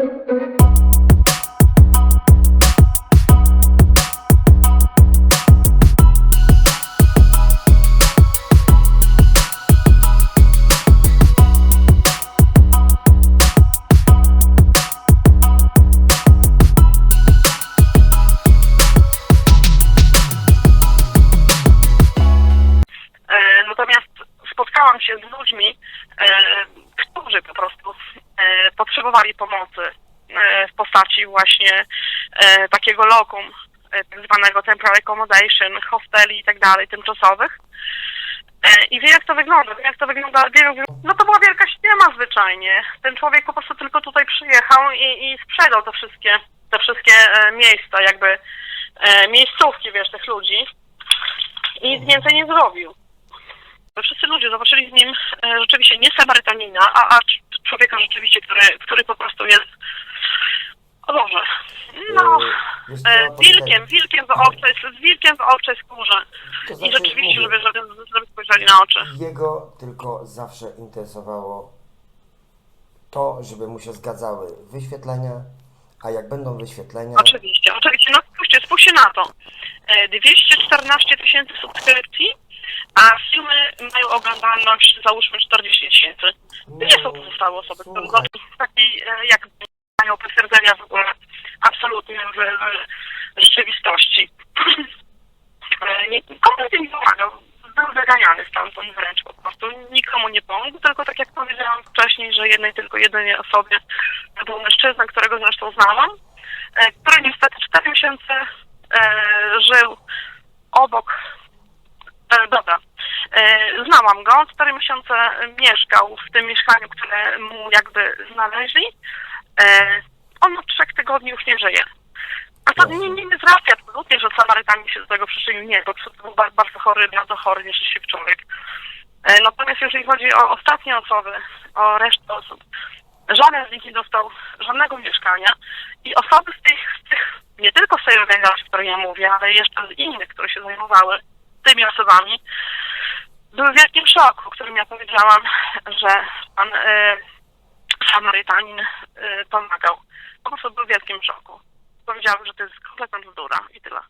E, natomiast spotkałam się z ludźmi, e, którzy po prostu potrzebowali pomocy e, w postaci właśnie e, takiego lokum, e, tak zwanego temporary accommodation, hosteli i tak dalej, tymczasowych. I wie jak to wygląda, wie jak to wygląda, wie, no to była wielka ściema zwyczajnie. Ten człowiek po prostu tylko tutaj przyjechał i, i sprzedał te wszystkie, te wszystkie miejsca, jakby miejscówki, wiesz, tych ludzi i nic więcej nie zrobił. Wszyscy ludzie zobaczyli w nim rzeczywiście nie Samarytanina, a, a c- człowieka rzeczywiście, który, który po prostu jest, o Boże, no, wiesz co, e, wilkiem, wilkiem w owczej, z wilkiem w owczej skórze. To I znaczy, rzeczywiście, mówię, żeby, żeby, żeby spojrzeli na oczy. Jego tylko zawsze interesowało to, żeby mu się zgadzały wyświetlenia, a jak będą wyświetlenia, Oczywiście, oczywiście. No spójrzcie, spójrzcie na to. E, 214 tysięcy subskrypcji, a filmy mają oglądalność załóżmy 40 tysięcy. Gdzie są pozostałe osoby? To słuchaj. w takiej jak mają potwierdzenia w ogóle absolutnie w, w rzeczywistości. E, nie- Kompletnie nie pomagał. Był wyganiany stamtąd wręcz po prostu. Nikomu nie pomógł, tylko tak jak powiedziałam wcześniej, że jednej tylko jedynie osobie to był mężczyzna, którego zresztą znałam, e, który niestety 4 miesiące e, żył obok znałam go. Cztery miesiące mieszkał w tym mieszkaniu, które mu jakby znaleźli. E, on od trzech tygodni już nie żyje. A to nie, nie jest racja absolutnie, że Samarytanin się do tego przyczynił. Nie, bo to był bardzo, bardzo chory, bardzo chory, nieszczęśliwy człowiek. E, natomiast jeżeli chodzi o ostatnie osoby, o resztę osób, żaden z nich nie dostał żadnego mieszkania i osoby z tych, z tych nie tylko z tej organizacji, o której ja mówię, ale jeszcze z innych, które się zajmowały tymi osobami, były w wielkim szoku, o którym ja powiedziałam, że pan e, Samarytanin e, pomagał. Po prostu był w wielkim szoku. Powiedziałam, że to jest kompletna bzdura i tyle.